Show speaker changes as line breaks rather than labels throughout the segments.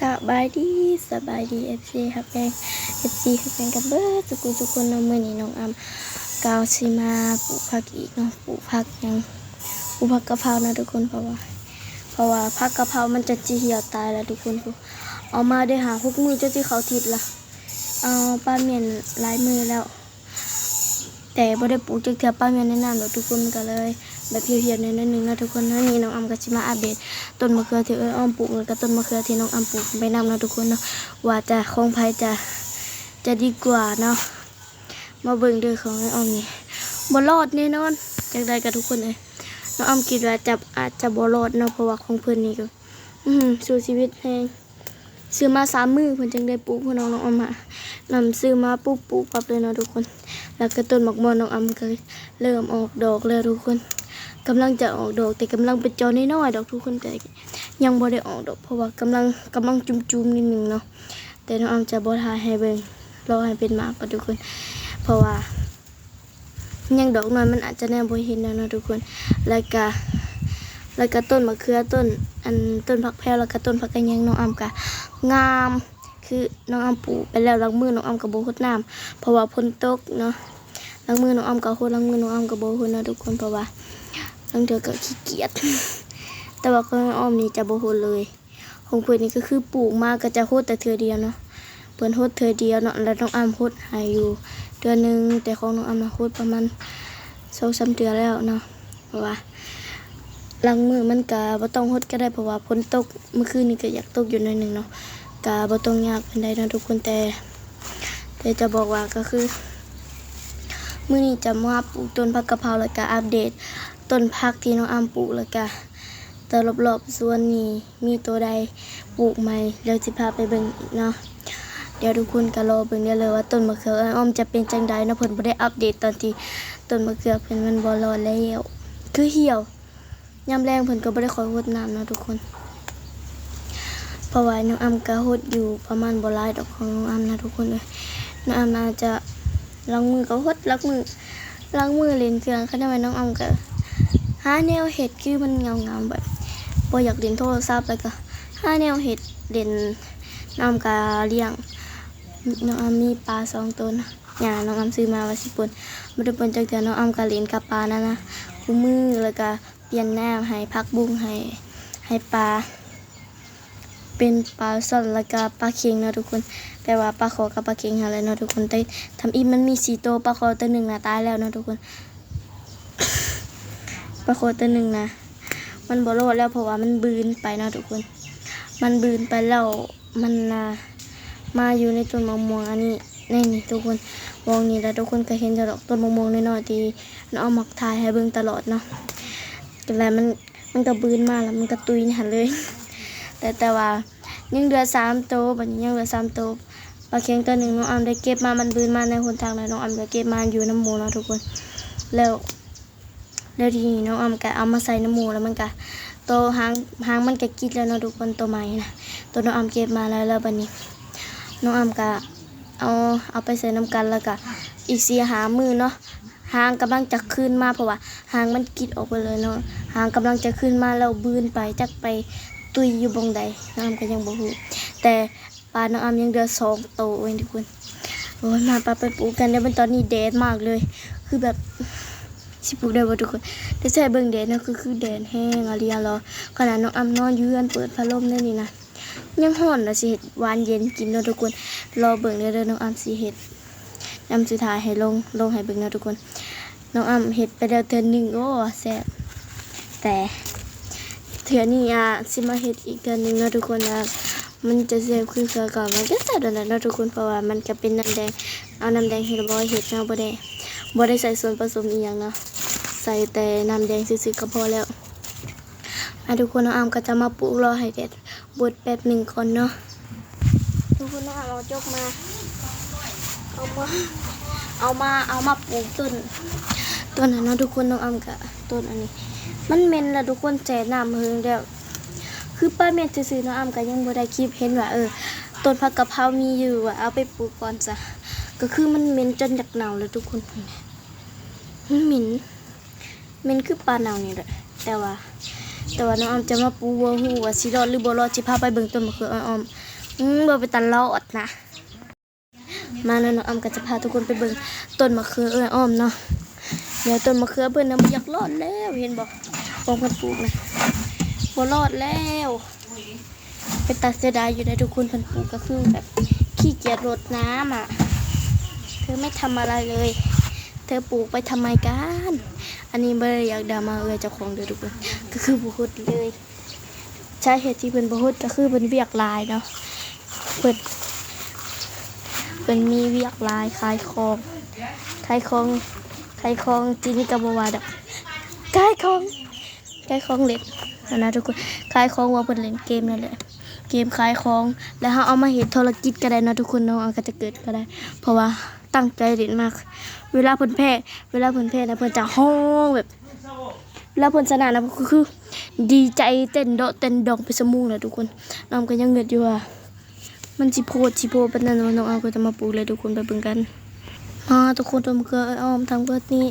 สบายดีสบายดีเอฟซีครับแพงเอฟซีครับแพงกันเบิดทุกคนทุกคนเนาะมื่อนี้น้องอำกาวซิมาปลูกผักอีกเนาะปลูกผักยังปลูกผักกะเพรานะทุกคนเพราะว่า เพราะว่าผักกะเพรามันจะจีเหี่ยวตายแล้วทุกคนเอามาได้หาหกมือเจ้าที่เขาทิดละเอาป้าเมียนลายมือแล้ว แต่บ่ได้ปลูกจักเทื่อป้าเมียนแนะนำดอกทุกคนก็เลย แบบเพียวๆหนิดนึงนะทุกคนนะนี่น้องอำก็สิมาอัปเดตต้นมะเขือที่เอ้ยอ้อมปลูกแล้วก็ต้นมะเขือที่น้องอำปลูกไปนำนะทุกคนเนาะว่าจะคงภัยจะจะดีกว่าเนาะมาเบิ่งเด้อของไอ้อ้อมนี่บ่รอดแน่นอนจังไดกับทุกคนเลยน้องอำคิดว่าจะอาจจะบ่รอดเนาะเพราะว่าของเพิ่นนี่ก็อือสู้ชีวิตแฮงซื้อมาสามมือเพิ่นจังได้ปลูกพี่น้องน้องอำมานำซื้อมาปุ๊บปลูกปั๊บเลยเนาะทุกคน แล้วก็ต้นหมอกมอนน้องอำก็เริ่มออกดอกแล้วทุกคน กำลังจะออกดอกแต่กำลังเป็นจอน้อยๆดอกทุกคนแต่ยังบ่ได้ออกดอก เพราะว่ากำลังกำลังจุ่มๆนิดนึงเนาะแต่น้องอำจะบ่ทายให้เบิ่งรอให้เป็นมากก่อนทุกคน เพราะว่า ยังดอกน้อยมันอาจจะแน่บ่เห็นแล้วนะทุกคน แล้วก็แล้วก็ต้นมะเขือต้น อันต้นผักแพรวแล้วก็ต้นผักกระเยงน้องอำก็งามคือน้องอำปลูกไปแล้วหลังมือน้องอำก็บ่รดน้ำเพราะว่าฝนตกเนาะล้างมือน้องอ้อมกับคล้างมือน้องอ้อมกับโบคนนะทุกคนเพราะว่า ล้างเดือก็ขี้เกียจแต่ว่าก็อ้อมนี่จะโบคนเลยของเพื่อนนี่ก็คือปลูกมากก็จะโคตรแต่เธอเดียวเนาะเพื่อนโคตรเธอเดียวเนาะแล้วน้องอ้อมโคตรหายอยู่เดือนหนึ่งแต่ของน้องอ้อมนะโคตรประมาณสองสามเดือนแล้วเนาะเพราะว่าล้างมือมันกะบ่ต้องโคตรก็ได้เพราะว่าฝนตกเมื่อคืนนี้ก็อยากตกอยู่หน่อยหนึงเนาะกะบ่ต้องยากเป็นไดเนาะทุกคนแต่แต่จะบอกว่าก็คือมื่อนี้จะมาปลูกต้นผักกะเพราแล้วก็อัปเดต ต้นผักที่น้องอามปลูกแล้วก็แต่รอบๆส่วนนี้มีตัวใดปลูกใหม่เดี๋ยวจะพาไปเบิ่งอีกเนาะเดี๋ยวทุกคนก็รอเบิ่งได้เลยว่าต้นมะเขืออ้อมจะเป็นจังใดนะเพิ่นบ่ได้อัปเดตตอนที่ต้นมะเขือเพิ่นมันบ่รอดแล้วคือเหี่ยวยามแรงเพิ่นก็บ่ได้คอยรดน้ำนะทุกคนเพราะว่าน้องอำก็รดอยู่ประมาณบ่หลายดอกของน้องอำนะทุกคนเลยน้องอำน่าจะล้างมือก็หดล้างมือล้างมือเล่นเครื่องขณะว่าน้องออมก็ หาแนวเห็ดคือมันเงาเงาๆแบบบ่อยากเล่นโทรศัพท์แล้วก็หาแนวเห็ดเล่นน้ำก็เลี้ยงน้องอำมีปลาสองตัวนะหย่าน้องอำซื้อมาว่าสิปนบ่ได้ปนจักเทื่อนน้องอำก็เล่นกับปลานั่นะคู่มือแล้วก็เปลี่ยนน้ำให้พักบุ้งให้ให้ปลาเป็นปลาสดแล้วก็ปลาเค็งเนาะทุกคนแปลว่าปลาขอกับปลาเค็งอะไรเนาะทุกคนแต่ทำอีมันมีสีตัวปลาขอตัวหนึ่งนะตายแล้วเนาะทุกคน ลาขอตัวหนึ่งนะมันบ่รอดแล้วเพราะว่ามันบืนไปเนาะทุกคน มันบืนไปแล้วมันนะมาอยู่ในต้นมะม่วงอันนี้นี่นี่ทุกคนมองนี่แล้วทุกคนก็เห็นจะดอกต้นมะม่วงน้อยๆที่น้องเอามักทายให้เบิ่งตลอดเนาะแต่แล้วมันมันก็บืนมาแล้วมันก็ตุยหันเลย แต่แต่ว่ายังเหลือสามโตวบัดนี้ยังเหลือสามโตปลาเค็งตัวหนึ่งน้องอามได้เก็บมา มันบืนมาในหนทางเลยน้องอามได้เก็บมาอยู่น้ำมูเนาะทุกคน แล้ว แล้วทีนี้น้องอามก็เอามาใส่น้ำหมูแล้วมันก็โตวหางหางมันก็กิดแล้วเนาะทุกคนตัวใหม่นะตัวน้องอามเก็บมาแล้วแล้วบัดนี้ น้องอามก็เอาเอาไปใส่น้ำกันแล้วก็อีกสีหามือเนาะหางกำลังจะขึ้นมาเพราะว่าหางมันกิดออกไปเลยเนาะหางกำลังจะขึ้นมาแล้วบืนไปจักไปตุยอยู่บงใดน้องอามก็ยังบ่ฮู้แต่ปลาน้องอามยังเดือสองโตวเองทุกคนโอ้ยมาปลาไปปลูกกันแล้วมันตอนนี้แดดมากเลย คือแบบ สิปลูกได้บ่ทุกคนแต่ใช่เบิ่งแดดนะคือคือแดดแห้งอะไรอย่างเรอขนาดน้องอามนอนอยู่เรือนเปิดพัดลมได้นี่นะยังร้อนแล้วสิเฮ็ดหวานเย็นกินเนาะทุกคน รอเบิ่งเด้อเด้อน้องอามสิเฮ็ดยำสุดท้ายให้ลงลงให้เบิ่งเนาะทุกคน น้องอามเฮ็ดไปแล้วเทื่อหนึ่งโอ้แซ่บแต่เถื่อนี่อะสิมาเฮ็ดอีกเทื่อหนึ่งเนาะทุกคนนะมันจะเสียบคือเสือก่อนมันก็แซ่บแล้วนะทุกคนเพราะว่ามันก็เป็นน้ำแดง เอาน้ำแดงเฮ็ดบ่เฮ็ดเนาะบ่ได้ บ่ได้ใส่ส่วนผสมอีหยังนะใส่แต่น้ำแดงซื่อๆก็พอแล้วอะทุกคนน้องอามก็จะมาปลูกรอให้เด็ดบดแป๊บหนึ่งก่อนเนาะทุกคนน้องอามเอาจกมาเอามาเอามาเอามาปลูกต้นต้นนั้นเนาะทุกคนน้องอามก็ต้นอันนี้ มันเมนล้วทุกคนแจน้ำเฮิงแล้วคือป้าเม็ดซื้อๆเนาะอ้ำก็ยังบ่ได้คลิปเห็นว่าเออต้นผักกะเพรามีอยู่ว่าเอาไปปลูกก่อนจ้ะก็คือมันเมนจนอยากเน่าแล้วทุกคน หม็นเหม็นคือปลาเน่านี่แหละแต่ว่า แต่ว่าน้องออมจะมาปูวัวหูว่าสิรอดหรือบ่รอดสิพาไปเบิ่งต้นมะเขือออมอืมบ่ไปตลอดนะ มาแล้วน้องออมก็จะพาทุกคนไปเบิ่งต้นมะเขือเอออมเนาะเดี๋ยวต้นมะเขือเพิ่นน่ะบ่อยากรอดแล้วเห็นบ่ของเพิ่นปลูกนะบ่รอดแล้วเป็นตาเสียดายอยู่ได้ทุกคนเพิ่นปลูกก็คือแบบขี้เกียจรดน้ำอะเธอไม่ทำอะไรเลย ธอปลูกไปทำไมกัน อันนี้บ่ได้อยากดามาเอ้ยเจ้าของเด้อทุกคนก็คือบ่ฮุดเลยใช่เหตุที่เพิ่นบ่ฮุดก็คือเพิ่นเวียกลายเนาะเพิ่นเป็นมีเวียกลายคลายคองคลายคองคลายคองจีนี่กับวาดอกคลายคองคลายคองเล็กนะนะทุกคนคลายคองว่าเป็นเล่นเกมนั่นแหละเกมคลายคอง แล้วเขาเอามาเห็นธุรกิจก็ได้นะทุกคนเนาะเอาก็จะเกิดก็ได้ เพราะว่า ตั้งใจเล่นมาก เวลาเพิ่นแพ้เวลาเพิ่นแพ้นะเพิ่นจะห้องแบบเวลาเพิ่นชนะนะก็คือดีใจเต้นโดเต้นดองไปสมูงเลยทุกคนน้องก็ยังเงิดอยู่ว่ามันจิโพดจิโพดเป็นนั่นน้องเอาก็จะมาปลูกเลยทุกคนไปเบิ่งกันอ่าทุกคนตัวมืออ้อมทางเบิดนี้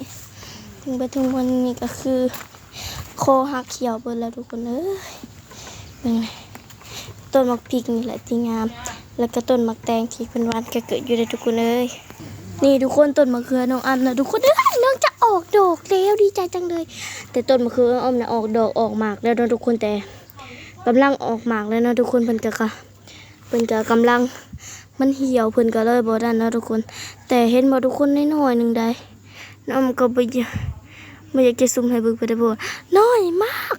ถึงไปถึงวันนี้ก็คือโคหักเขียวเบิดแล้วทุกคนเอ้ยเป็นไงต้นมักพริกนี่แหละที่งาม แล้วก็ต้นมักแตงที่เป็นวานก็เกิดอยู่ในทุกคนเอ้ย นี่ทุกคนต้นมะเขือน้องอ้ำนะทุกคนเอ้ยน้องจะออกดอกแล้วดีใจจังเลย แต่ต้นมะเขืออ้อมนะออกดอกออกหมากแล้วนะทุกคนแต่กำลังออกหมากแล้วนะทุกคนเพิ่นก็ค่ะเพิ่นก็กำลังมันเหี่ยวเพิ่นก็เลยบ่ได้นะทุกคน แต่เห็นบ่ทุกคนน้อยๆหนึงได้น้ำก็บ่อยากบ่อยากจะซุ่มให้เบิ่งไปได้บ่น้อยมาก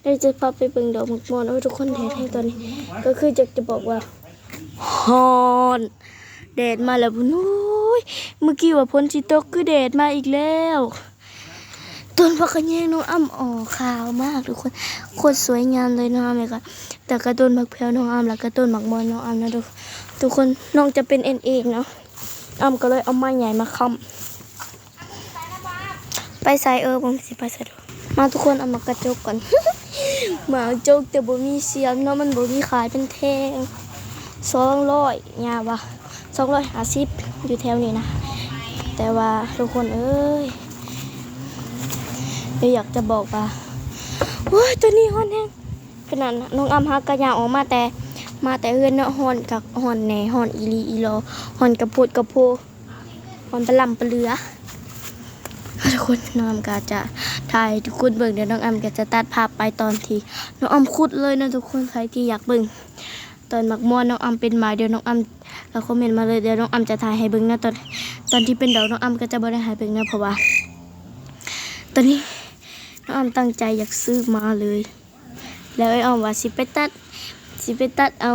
เดี๋ยวจะพาไปเบิ่งดอกหมกมอนเอาทุกคนแดดให้ตอนนี้ ก็คือจะจะบอกว่าฮอนแดดมาแล้วพุ่นโอ้ เมื่อกี้ว่าพ้นสิตกคือแดดมาอีกแล้วต้นพักแยงน้องอ้ำออกขาวมากทุกคนโคตรสวยงามเลยน้องอ้ำเลยค่ะแต่กระต้นมักแพร้วน้องอ้ำแล้วก็ต้นหมักมอนน้องอ้ำนะทุกทุกคนน้องจะเป็นเอ็นเองเนาะอ้ำก็เลยเอาไม้ใหญ่มาค้ำไปใส่เออผมสิไปใส่ดูมาทุกคนเอามากระจกก่อนหมาจกแต่บ่มีเสียมเนาะมันบ่มีขายเป็นแทงสองร้อยยาวะ สองร้อยห้าสิบอยู่แถวนี้นะ แต่ว่าทุกคนเอ้ยเดี๋ยวอยากจะบอกว่าโอ้ยตัวนี้ฮอนแห้งขนาดน้องอ้ำฮักกระยาออกมาแต่มาแต่เฮือนเนาะฮอนกับฮอนแหน่ฮอนอีลีอีโลฮอนกระพุดกระโพฮอนปลาลำปลาเรือทุกคนน้องอ้ำก็จะถ่ายทุกคนเบิ่งเดี๋ยวน้องอ้ำก็จะตัดภาพไปตอนที่น้องอ้ำขุดเลยนะทุกคนใครที่อยากเบิ่งตอนหมักม่วนน้องอ้ำเป็นหมายเดี๋ยวน้องอ้ำ แล้วคอมเมนต์มาเลยเดี๋ยวน้องอ้ำจะถ่ายให้เบิ่งนะตอนตอนที่เป็นดอกน้องอ้ำก็จะบ่ได้ให้เบิ่งนะเพราะว่า ตอนนี้น้องออมตั้งใจอยากซื้อมาเลย แล้วไอ้ออมว่าสิไปตัดสิไปตัดเอา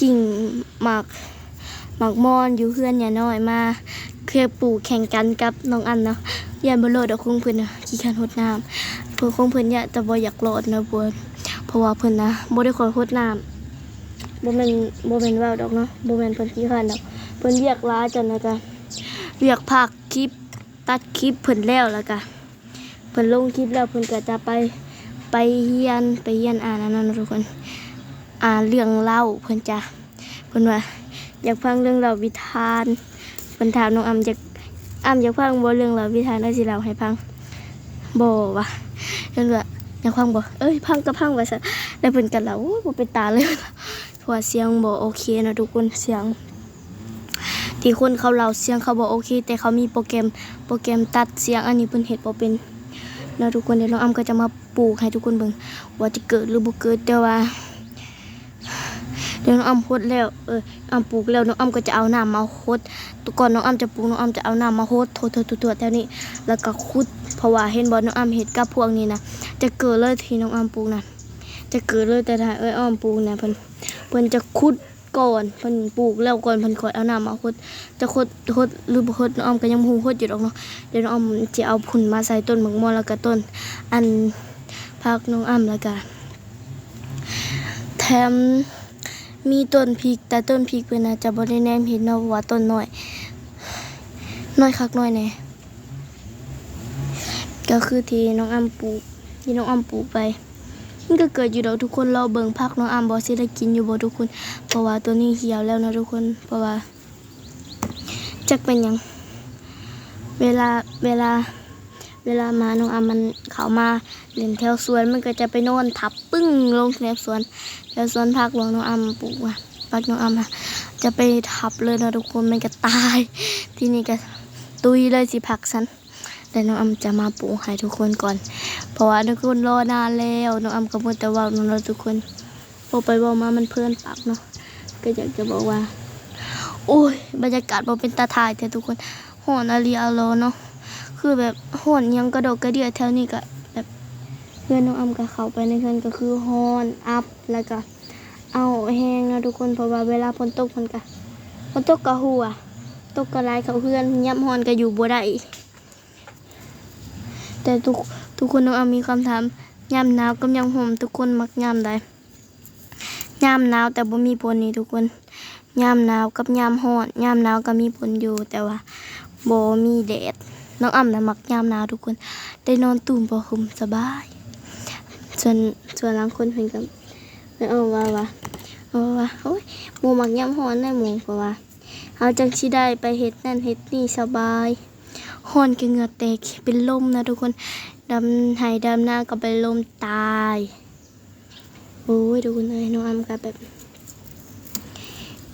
กิ่งหมากหมากมอนอยู่เพื่อนอย่าน้อยมาเคยปลูกแข่งกันกับน้องอันเนาะยันบโลดเอาคงเพิ่นนะขี้คันหดน้ำเพื่อคงเพิ่นเนี่ยแต่บ่อยากโลดนะบัวเพราะว่าเพิ่อนนะบ่ได้ขอหดน้ำ บ่แม่นบ่แม่นว่าวดอกเนาะบ่แม่นเพิ่นขี้คันดอกเพิ่นเรียกหลาจนนะกะเรียกภาคคลิปตัดคลิปเพิ่นแล้วแล้วก็เพิ่นลงคลิปแล้วเพิ่นก็จะไปไปเฮียนไปเฮียนอ่านอันนั้นทุกคนอ่านเรื่องเล่าเพิ่นจะเพิ่นว่าอยากฟังเรื่องเล่าวิธานเพิ่นถามน้องอำอยากอำอยากฟังบ่เรื่องเล่าวิธานได้สิเล่าให้ฟังบ่วะเพิ่นว่าอยากฟังบ่เอ้ยพังก็พังว่าซั่นแล้วเพิ่นก็เล่าโอ้บ่เป็นตาเลย พราะว่าเสียงบ่โอเคนะทุกคนเสียง ที่คนเขาเล่าเสียงเขาบอกโอเค แต่เขามีโปรแกรมโปรแกรมตัดเสียงอันนี้เพิ่นเฮ็ดบ่เป็นแล้วทุกคนเดี๋ยวน้องอ้ำก็จะมาปลูกให้ทุกคนเบิ่งว่าจะเกิดหรือบ่เกิดแต่ว่าเดี๋ยวน้องอ้ำพดแล้วเอออ้ำปลูกแล้วน้องอ้ำก็จะเอาน้ำมาฮดตุก่อนน้องอ้ำจะปลูกน้องอ้ำจะเอาน้ำมาฮดโถๆๆๆแถวนี้แล้วก็ขุดเพราะว่าเห็นบ่น้องอ้ำเฮ็ดกับพวกนี้นะจะเกิดเลยที่น้องอ้ำปลูกนะจะเกิดเลยแต่ถ้าเอ้ยอ้อมปลูกนี่ยเพิ่น พิ่นจะขุดก่อนเพิ่นปลูกแล้วก่อนเพิ่นคอยเอาน้ำมาฮดจะคดคดหรือบ่คดน้องออมก็ยังบ่ฮู้คดอยู่ดอกเนาะเดี๋ยวน้องออมจะเอาผุนมาใส่ต้นหมกม่วงแล้วก็ต้น อันพักน้องอ้ำแล้วก็แถมมีต้นพริก แต่ต้นพริกเพิ่นน่ะจะบ่ได้แนมเห็นเนาะว่าต้นน้อยน้อยคักน้อยแน่ก็คือที่น้องอ้ำปลูกที่น้องอ้ำปลูกไป มันก็เกิดอยู่ดอกทุกคนเราเบิ่งพักน้องอ้ำบ่สิได้กินอยู่บ่ทุกคน เพราะว่าตัวนี้เหี่ยวแล้วนะทุกคน เพราะว่าจักเป็นยัง เวลาเวลา เวลามาน้องอามมันเขามาเล่นแถวสวนมันก็จะไปโนอนทับปึ้งลงแถวสวนแถวสวนพักหลวงน้องอามปลูกอะพักน้องอามอะจะไปทับเลยนะทุกคนมันก็ตาย ที่นี่ก็ตุยเลยสิพักฉัน แต่น้องอำจะมาปลูกให้ทุกคนก่อน เพราะว่าทุกคนรอนานแล้วน้องอำก็พูดแต่ว่าน้องเราทุกคนพอไปบอกมามันเพื่อนปากเนาะก็อยากจะบอกว่าโอ้ยบรรยากาศบ่เป็นตาถ่ายแต่ทุกคนหอนอารีอาโลเนาะคือแบบหอนยังกระโดกกระเดียแถวนี้ก็แบบเพื่อนน้องอำกับเขาไปในเพื่อนก็คือหอนอัพแล้วก็เอาแห้งนะทุกคนเพราะว่าเวลาฝนตกมันก็ฝนตกกระหัวตกกระไรเขาเพื่อนยับหอนก็อยู่บ่ได้ แต่ทุกทุกคนน้องอำมีคำถามยามหนาวกับยามห่มทุกคนมักยามใดยามหนาวแต่บ่มีผลนี่ทุกคนยามหนาวกับยามร้อนยามหนาวก็มีผลอยู่แต่ว่าบ่มีแดดน้องอ่ำน่ะมักยามหนาวทุกคน ได้นอนตุ่มผ้าห่มสบาย ส่วนส่วนบางคนเพิ่นก็ไม่เอาว่าว่าเอาว่าโอ้ยหมู่มักยามร้อนได้หมู่เพราะว่าเฮาจังสิได้ไปเฮ็ดนั่นเฮ็ดนี่สบาย ร้อนก็เหงื่อแตกเป็นลมนะทุกคนดำไหดำหน้าก็เป็นลมตายโอ้ยทุกคนเอ้ยน้องอ่ำก็แบบ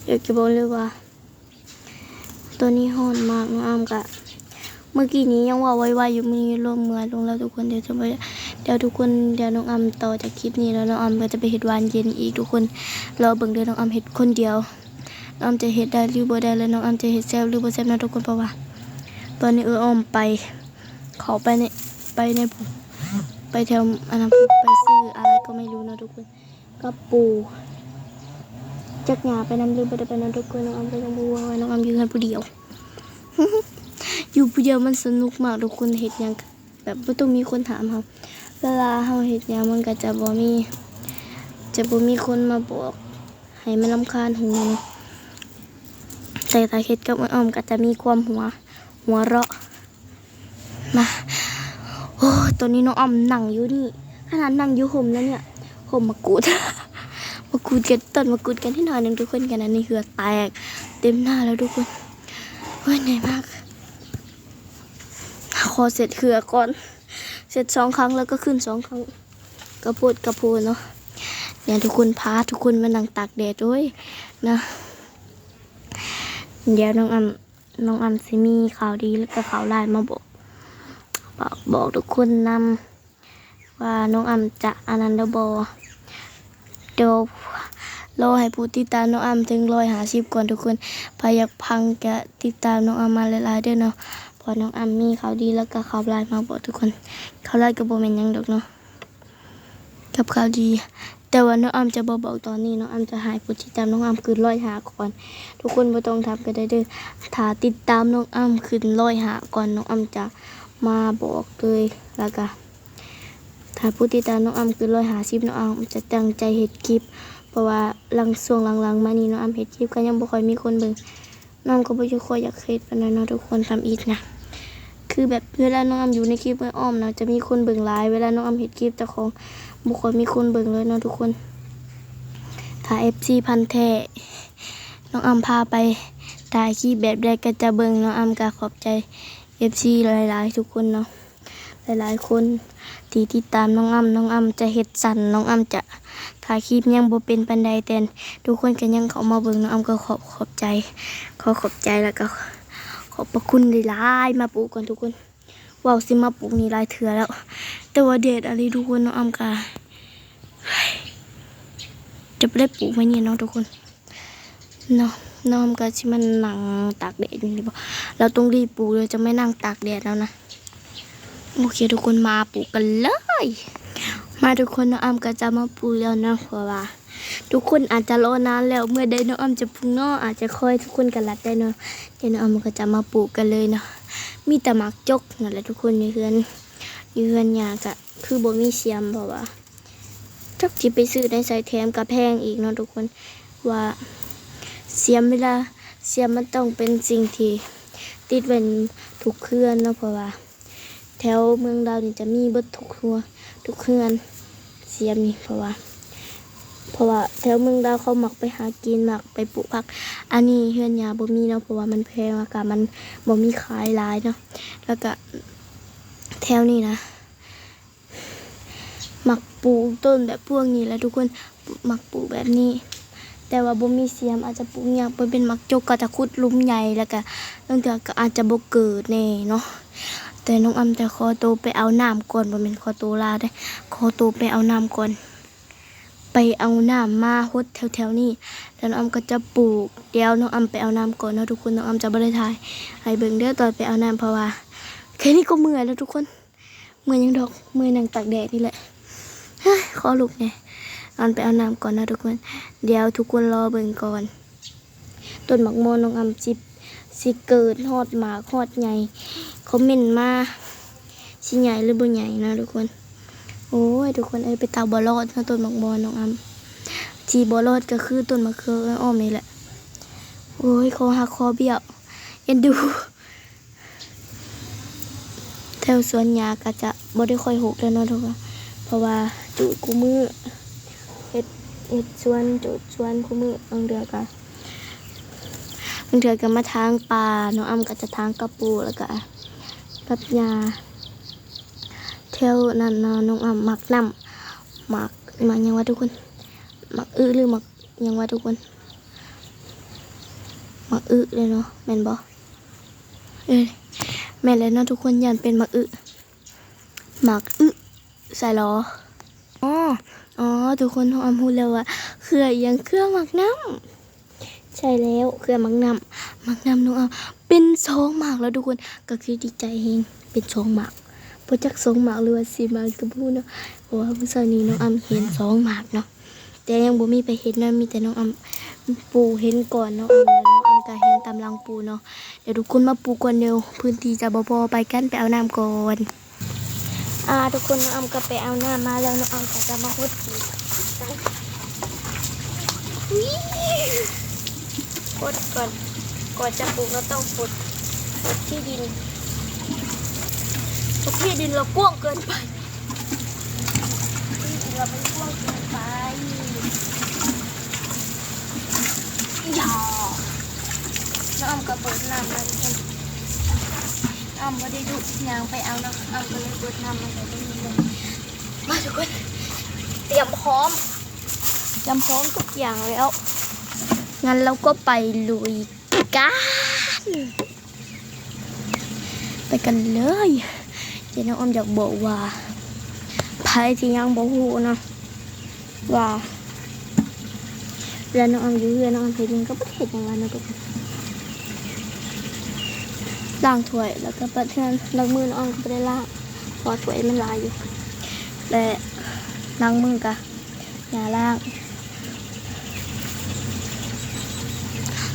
อยากจะบอกเลยว่า ตัวนี้หอนมากน้องอ้ามกะเมื่อกี้นี้ยังว่าไวๆอยู่มีลมเมื่อลงแล้วทุกคนเดี๋ยวจะไปเดี๋ยวทุกคนเดี๋ยวน้องอ้ํต่อจากคลิปนี้แล้วน้องอ้ํก็จะไปเห็ดหวานเย็นอีกทุกคนรอเบิ่งเด้อน้องอ้ํเห็ดคนเดียวน้องอ้ํจะเห็ดได้หรือบ่ได้แล้วน้องอ้ํจะเห็ดแซ่บหรือบ่แซ่บนะทุกคนเพราะว่า ตอนนี้เออออมไปขาไปในไปในภูไปแถวอันนั้นไปซื้ออะไรก็ไม่รู้นะทุกคนกับปูจักหยาไปนำลืมไปได้ไปนำทุกคนน้องอำก็ยังบัวน้องอำอยู่กันผู้เดียว อยู่ผู้เดียวมันสนุกมากทุกคนเห็ดยังแบบไม่ต้องมีคนถามเขาเวลาเขาเห็ดยังมันก็จะบ่มี จะบ่มีคนมาบอก ให้มันรำคาญหูเนาะแต่ถ้าเห็ดกับอ้อมก็จะมีความหัว หัวเราะมาโอ้ตัวนี้น้องออมนั่งอยู่นี่ขนาดนั่งอยู่ห่มแล้วเนี่ยห่มมะกรูดมากูดกันต้นมากูดกันที่หน่อยหนึ่งทุกคนกันนะนี่เหือแตกเต็มหน้าแล้วทุกคนเฮ้ยเหนื่อยมากขอเสร็จเหือก่อน เสร็จสองครั้งแล้วก็ขึ้นสองครั้งกระปวดกระพูเนาะเนี่ยทุกคนพาทุกคนมานั่งตากแดดด้วยนะเดี๋ยวน้องอำ น้องอำสิมีข่าวดีแล้วก็ข่าวร้ายมาบอก บอกบอกทุกคนนำว่าน้องอำจะอนันดบอเดี๋ยวรอให้ผู้ติดตามน้องอ้ำถึงร้อยหาสิบก่อนทุกคนพายากพังแกะติดตามน้องอ้ำมาหลายๆเด้วยเนาะพอน้องอ้ำมีข่าวดีแล้วก็ข่าวร้ายมาบอกทุกคนข่าวร้ายก็บ่แม่นยังดอกเนาะกับข่าวดี แต่ว่าน้องอ้ำจะบ่บอกตอนนี้น้องอ้ำจะหายผู้ติดตามน้องอ้ำคืนร้อยหาก่อน ทุกคนบ่ต้องทำก็ได้เด้อถ้าติดตามน้องอ้ำคืนร้อยหาก่อนน้องอ้ำจะมาบอกเลยแล้วก็ถ้าผู้ติดตามน้องอ้ำคือร้อยหาสิบน้องอ้ำจะตั้งใจเฮ็ดคลิป เพราะว่าหลังช่วงหลังๆมานี่น้องอ้ำเฮ็ดคลิปก็ยังบ่ค่อยมีคนเบิ่งน้องก็บ่ค่อยอยากเฮ็ดปานนั้นเนาะทุกคนทำอีกนะคือแบบเวลาน้องอ้ำอยู่ในคลิปน้องอ้อมนะจะมีคนเบิ่งหลายเวลาน้องอ้ำเฮ็ดคลิปเจ้าของ บ่ค่อยมีคนเบิ่งเลยเนาะทุกคน ถ้า FC พันแท้น้องอ้ำพาไปถ่ายคลิปแบบใดก็จะเบิ่งน้องอ้ำก็ขอบใจ FC หลายๆ ทุกคนเนาะหลายๆคนที่ติดตามน้องอ้ำน้องอ้ำจะเฮ็ดสั่นน้องอ้ำจะถ่ายคลิปยังบ่เป็นปันใดแต่ทุกคนก็ยังเข้ามาเบิ่งน้องอ้ำก็ขอบขอบใจ ขอขอบใจแล้วก็ ขอบพระคุณหลายๆมาปลูกก่อนทุกคนว้าวสิมาปลูกนี่หลายเถื่อแล้ว แต่ว่าเดดอะไรทุกคนน้องอ้ำก็จะไปได้ปลูกไหมเนี่ยน้องทุกคนเนาะน้องอ้ำก็สิมันนั่งตากแดดอย่างนี้บ่เราต้องรีบปลูกเลยจะไม่นั่งตากแดดแล้วนะโอเคทุกคนมาปลูกกันเลย มาทุกคนน้องอ้ำก็จะมาปลูกแล้วนะเพราะว่าทุกคนอาจจะรอนานแล้วเมื่อใดน้องอ้ำจะปลูกเนาะอาจจะค่อยทุกคนกันลัดได้เนาะเดี๋ยวน้องอ้ำก็จะมาปลูกกันเลยเนาะมีแต่หมากจกนั่นแหละทุกคนอยู่เฮือน อยู่เฮือนยากะคือบ่มีเสียมเพราะว่าจักที่ไปซื้อในสายแถมกับแพงอีกเนาะทุกคนว่าเสียมเวลาเสียมมันต้องเป็นสิ่งที่ติดไว้ทุกเครื่องเนาะเพราะว่า แถวเมืองดาวนี่จะมีเบิดทุกครัวทุกเฮือนเสียมนี่เพราะว่า เพราะว่าแถวเมืองดาวเขาหมักไปหากินหมักไปปลูกผัก อันนี้เฮือนยาบ่มีเนาะเพราะว่ามันแพงอากาศมันบ่มีขายหลายเนาะแล้วก็ วนี้นะ หมักปลูกต้นแบบพวกนี้แล้วทุกคนหมักปลูกแบบนี้ แต่ว่าบ่มีเสียมอาจจะปลูกยากบ่เป็นหมักจกก็จะขุดลุมใหญ่แล้วก็ตั้งแต่ก็อาจจะบ่เกิดแน่เนาะแต่น้องอำแต่ขอตัวไปเอาน้ำก่อนบ่แม่นขอตัวลาได้ขอตัวไปเอาน้ำก่อน ไปเอาน้ำมาฮดแถวๆนี้แล้วน้องอำก็จะปลูกเดี๋ยวน้องอำไปเอาน้ำก่อนเนาะทุกคนน้องอำจะบ่ได้ถ่ายให้เบิ่งเด้อตอนไปเอาน้ำเพราะว่าแค่นี้ก็เมื่อยแล้วทุกคน มือยังดอกเมื่อยนั่งตากแดดนี่แหละเฮ้ยขอลุกไงออนไปเอาน้ำก่อนนะทุกคน เดี๋ยวทุกคนรอเบิ่งก่อนต้นหมักโมนน้องอำสิบสิเกิดฮอดหมากฮอดใหญ่คอมเมนต์มาสิใหญ่หรือบ่ใหญ่นะทุกคน โอ้ยทุกคนเอ้ยไปตาบอลอดนะต้นหมักโมนน้องอำจีบอลอดก็คือต้นมะเขืออ้อมนี่แหละโอ้ยคอหักคอเบี้ยวเอ็นดู วสวนยาก็จะบ่ได้ค่อยหกแล้วเนาะทุกคนเพราะว่าจูดกูมือเฮ็ดเฮ็ดสวนจูดสวนกูมือบางเดือก็บางเดือก็มาทางป่าน้องอ้ำก็จะทางกระปูแล้วก็กับยาแถวนั้นเนาะน้องอ้ำมักน้ำมักมักยังว่าทุกคนมักอื้อหรือมักยังว่าทุกคนมักอื้อเลยเนาะแม่นบ่เอ้ย แม่นแล้วนะทุกคนยันเป็นหมักอึหมักอึใส่ล้ออ๋ออ๋อทุกคนทองอำพูดแล้วว่าเครืออยังเครือหมักน้ำใช่แล้วเครือหมักน้ำหมักน้ำน้องอำเป็นสองหมากแล้วทุกคนก็คือดีใจเฮงเป็นสองหมากพอจักสองหมากหรือว่าสี่หมากก็พูดเนาะเพราะว่าเมื่อเช้านี้น้องอำเห็นสองหมากเนาะแต่ยังบ่มีไปเห็นนะมีแต่น้องอำปูเห็นก่อนน้องอำแล้วน้องอำ ก็เห็นตำลังปูเนาะเดี๋ยวทุกคนมาปูก่อนเร็วพื้นที่จะบ่พอไปกันไปเอาน้ำก่อนอ่าทุกคนน้องอำก็ไปเอาน้ำมาแล้วน้องอำก็จะมาฮดอีกดก่อนก่อนจะปลูกเราต้องปลูกปลูกที่ดินปลูกที่ดินเรากว้างเกินไปที่ดินเรามันกว้างเกินไปอย่า น้องออมก็เปิดน้ำมันเองน้องอมก็ได้ดูยางไปเอาน้องออมก็เลยเปิดน้ำมันแต่ไม่มีเลยมาทุกคนเตรียมพร้อมเตรียมพร้อมทุกอย่างแล้วงั้นเราก็ไปลุยกันไปกันเลยเดี๋ยวน้องออมอยากบอกว่าภายที่ยังบอกหูนะว่าเวลาน้องออมอยู่เรือนน้องออมเห็นยังก็ไม่เห็นอย่างนั้นนะทุกคน ล้างถ้วย แล้วก็ปัดเทือนล้างมือน้องก็ไม่ได้ล้างพอถ้วยมันลายอยู่และล้างมือกะอย่าล้าง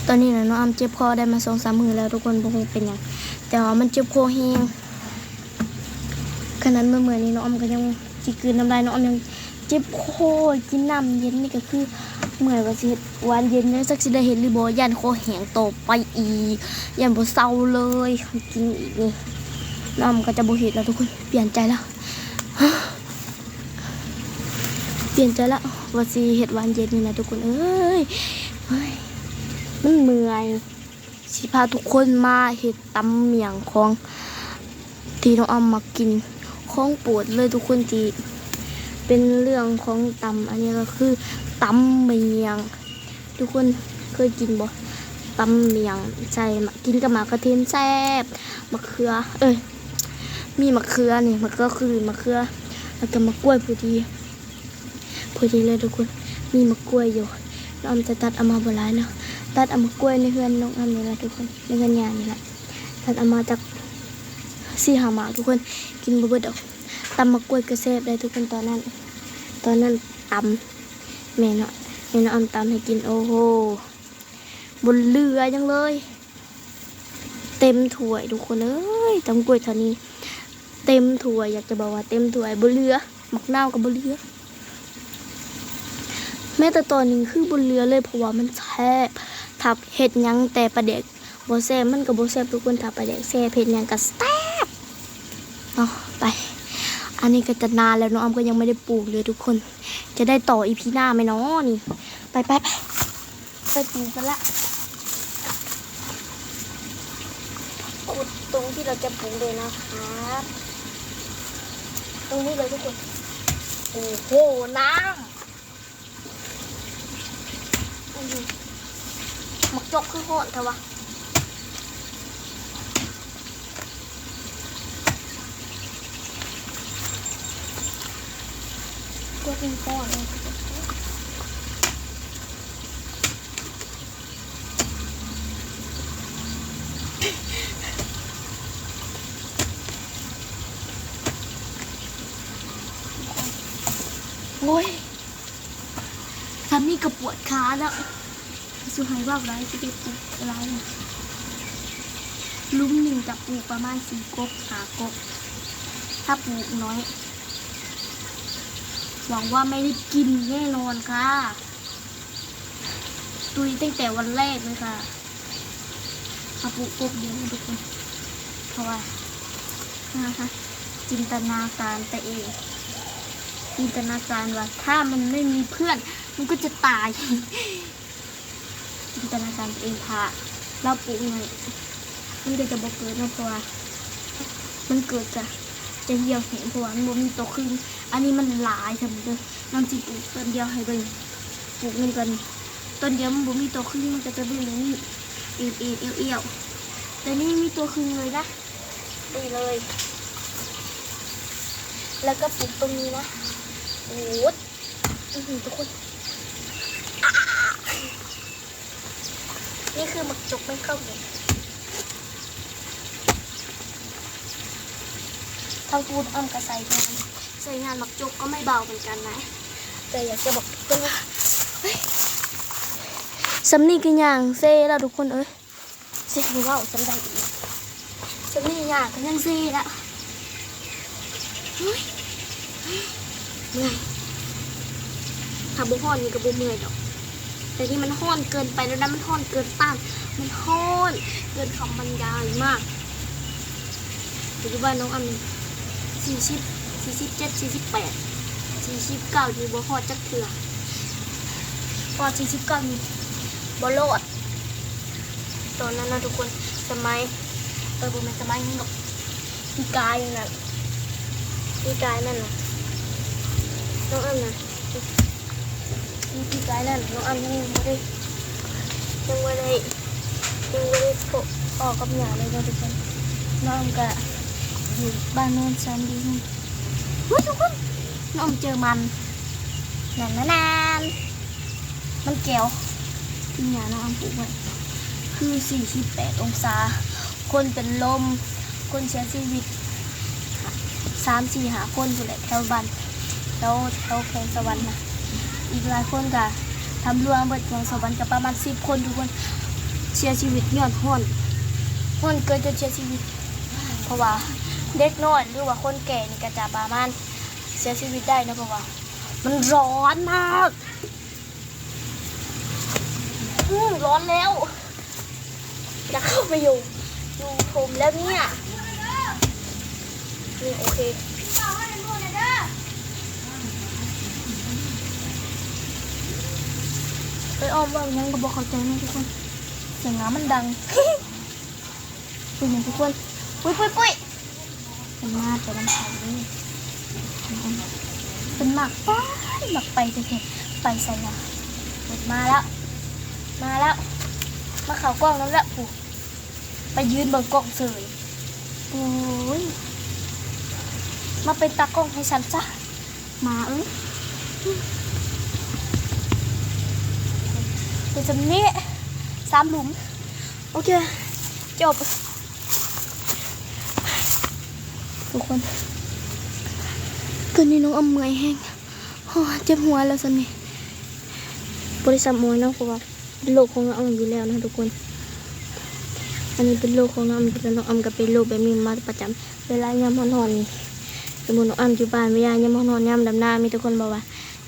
ตอนนี้นะน้องอ้ำเจ็บคอได้มาสองสามมือแล้วทุกคนบ่คงเป็นอย่างแต่ว่ามันเจ็บคอแห้งขนาดเมื่อเมื่อนี้น้องอ้ำก็ยังจิกืนน้ำลายน้องอ้ำยังเจ็บคอกินน้ำเย็นนี่ก็คือ เมื่อยว่าสิเฮ็ดหวานเย็นยังสักสิได้เห็นหรือบ่ยันโคแห้งต่อไปอียันบ่เศร้าเลยกินอีกนี่น้ำก็จะบ่เห็ดแล้วทุกคนเปลี่ยนใจแล้วเปลี่ยนใจแล้วว่าสิเห็ดวานเย็นนี่นะทุกคนเอ้ยเฮ้ยมันเมื่อยสิพาทุกคนมาเห็ดตำเมียงของที่น้องเอามากินของโปรดเลยทุกคนที่เป็นเรื่องของตำอันนี้ก็คือ ตำเมียง ทุกคนเคยกินบ่ตำเมียงใส่กินกับหมากกระเทียมแซ่บมะเขือ เอ้ยมีมะเขือนี่มะเขือคือมะเขือแล้วก็มะกล้วยพอดีพอดีเลยทุกคนมีมะกล้วยอยู่น้องจะตัดเอามาบหลายเนาะตัดเอามะกล้วยในเฮือนน้องออมนี่แหละทุกคนในเฮือนยานี่แหละตัดเอามาจากสี่หาหมากทุกคนกินบ่เบิดดอกตำมะกล้วยก็แซ่บได้ทุกคนตอนนั้น ตอนนั้นตำ แม่เนาะแม่น้องออมตำให้กินโอ้โหบนเรือยังเลย เต็มถ้วยทุกคนเอ้ยตำกล้วยเท่านี้ เต็มถ้วยอยากจะบอกว่าเต็มถ้วยบนเรือหมักนาวกับบนเรือแม้แต่ตอนนี้คือบนเรือเลยเพราะว่ามันแซ่บทับเห็ดยังแต่ประเด็กโบแซ่บมันกับโบแซ่บทุกคนทับประเด็กแซ่บเห็ดยังกับแซ่บเนาะไป อันนี้ก็จะนานแล้วน้องออมก็ยังไม่ได้ปลูกเลยทุกคน จะได้ต่ออีพีหน้าไหมเนาะนี่ ไปไปไปไปปลูกกันละขุดตรงที่เราจะปูเลยนะครับตรงนี้เลยทุกคน โอ้โหน้ำมักจกคือโหดเถอะวะ ก็เป็นก้อนเลยโอ้ยทำนี่ก็ปวดขาแล้วสุหายว่าไรจะได้ปลูกอะไรลุมหนึ่งจะปลูกประมาณสี่กกหากกถ้าปลูกน้อย หวังว่าไม่ได้กินแน่นอนค่ะ ตุยตั้งแต่วันแรกเลยค่ะเอาปุปุ๊บเดียวนะทุกคนเพราะว่านะคะจินตนาการแต่เอง จินตนาการว่าถ้ามันไม่มีเพื่อน มันก็จะตาย จินตนาการตัวเองพาเราปลูกไงนี่เดี๋ยวจะบอกเกิดนะเพราะว่ามันเกิดจาก จะเหี่ยวแห้งเพราะว่ามันบ่มีตัวขึ้นอันนี้มันหลายค่ะเด้อน้ำจิปลูกต้นเดียวให้เบิ่งปลูกหนึ่งกันต้นเดียวมันบ่มีตัวขึ้นมันก็จะเป็นอย่างนี้เอียวเอียวเอียวเอียวแต่นี่มีตัวขึ้นเลยนะดีเลย แล้วก็ปลูกตรงนี้นะโอ้โหอื้อหือทุกคนนี่คือหมักจกไม่เข้าเลย ทางปูนอ้อมกระใส่งานใส่งานหมักจกก็ไม่เบาเหมือนกันนะ แต่อยากจะบอกทุกคนว่าสำนีกันอย่างเซ่แล้วทุกคนเอ้ยเซ่ไม่ว่าสำได้อีกสำนีอย่างกันยังเซ่ละเฮ้ยเมื่อยถ้าบุห้อนนี่ก็บุเมื่อยดอกแต่ที่มันห้อนเกินไปแล้วนะมันห้อนเกินต้านมันห้อนเกินคำบรรยายมากปัจจุบันน้องอัน สี่สิบสี่สิบเจ็ดสี่สิบแปดสี่สิบเก้านี่บ่ฮอดจักเถื่อพอสี่สิบเก้านี่บ่โลดตอนนั้นนะทุกคนสมัยเออบ่แม่นสมัยนี้หรอกพี่กายนั่นพี่กายนั่นน่ะน้องอันน่ะพี่พี่กายนั่นน้องอันยังบ่ได้ยังบ่ได้ยังบ่ได้ออกกับหยาเลยนะทุกคนน้องก็ อยู่บ้านโน้นซันดีนี่เฮ้ยทุกคนน้องเจอมันนานนานมันแก้วที่หยาน้องปลูกไว้คือ 48 องศา คนเป็นลม คนเสียชีวิตสามสี่หาคนอยู่แหละแถวบ้านแถวแถวแขวงสวรรค์นะอีกหลายคนก็ทำรวมเบิดแขวงสวรรค์ก็ประมาณสิบคนทุกคนเสียชีวิตย้อนห้อนห้อนเกินจนเสียชีวิต เพราะว่า เด็กน้อยหรือว่าคนแก่นี่ก็จะประมาณเสียชีวิตได้นะเพราะว่า มันร้อนมากอืมร้อนแล้วอยากเข้าไปอยู่อยู่ผมแล้วเนี่ยนี่โอเคไปอ้อมว่ายังก็บอกเขาใจนะทุกคนเสียงน้ำมันดัง ปุ้ยทุกคนปุ้ยปุ้ยปุ้ย เป็นมาแต่ลำไส้นี่เป็นหมักไปหมักไปเถอะไปใส่ละหมดมาแล้ว มาแล้ว มาเข่ากล้องแล้วละปู่ไปยืนบนกล้องเสยโอ้ยมาเป็นตากล้องให้ฉันจ้ะมาเอ้ยเป็นจำนี้สามหลุม โอเค จบ ทุกคนคืนนี้น้องอมเมื่อยแห้งโอ้เจ็บหัวแล้วสันนี่บริษัทมวยนาะเพราะว่าเป็นโรคของน้องอมอยู่แล้วนะทุกคน อันนี้เป็นโรคของน้องอมแล้วน้องอมก็เป็นโรคแบบนี้มาประจำเวลายามนอนนี่สมมติน้องอมอยู่บ้านเวลายามนอนยามดำหน้ามีทุกคนบอกว่า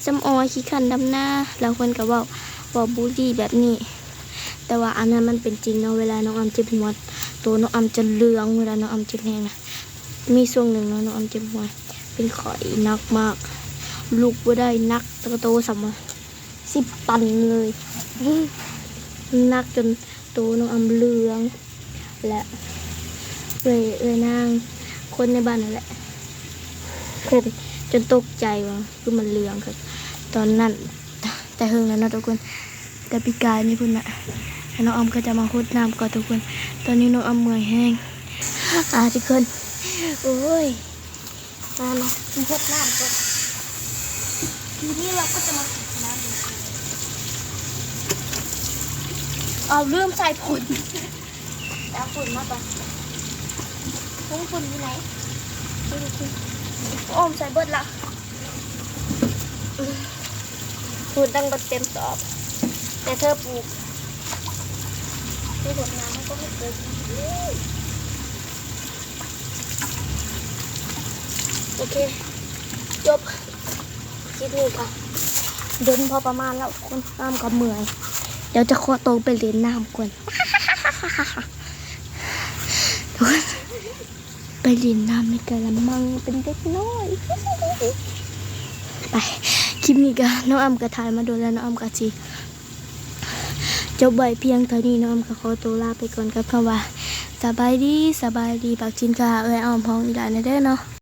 จำออยขี้ขันดำหน้าแล้วคนก็บอกว่าบูลลี่แบบนี้ แต่ว่าอันนั้นมันเป็นจริงเนาะเวลาน้องอมเจ็บหัวตัวน้องอมจะเลืองเวลาน้องอมเจ็บแห้งนะ มีช่วงหนึ่งเนาะน้องออมเจ็บหัวเป็นข่อยนักมาก ลูกบ่ได้นักตะโตสัมมาสิบตันเลยนักจนโตน้องออมเหลือง และเอ่ยเอ่ยนางคนในบ้านนั่นแหละจนตกใจว่าคือมันเหลืองครับ ตอนนั้น แต่หึงแล้วนะทุกคนแต่ปีกายนี่พุ่นะแล้น้องออมก็จะมาหดน้ำก่อนทุกคน ตอนนี้น้องออมเมื่อยแห้งอ่าทุกคน โอ้ยมาเนาะมาหดน้ำก่อนทีนี้เราก็จะมากินน้ำดูเอาเริ่มใส่ผลแล้วฝุ่นมาก่อนพุงฝุ่นอยู่ไหนดูดิอ้อมใส่เบิดละฝุ่นตั้งเบิดเต็มสอบ แต่เธอปลูกที่หดน้ำมันก็ไม่เกิด โอเค จบคลิปนี้ค่ะเดินพอประมาณแล้วคนน้ำก็เมื่อย เดี๋ยวจะขอโตวไปเล่นน้ำก่อนทุกคนไปเล่นน้ำในกระมังเป็นเด็กน้อย ไป คลิปนี้ก็น้องอ้ำก็ถ่ายมาโดนแล้วน้องอ้ำก็จีจบไว้เพียงเท่านี้น้องก็ขอตัวลาไปก่อนกับคำว่าสบายดีสบายดีปากชินค่ะเอ้ยอ้อมพองอีหลานเด้อเนาะ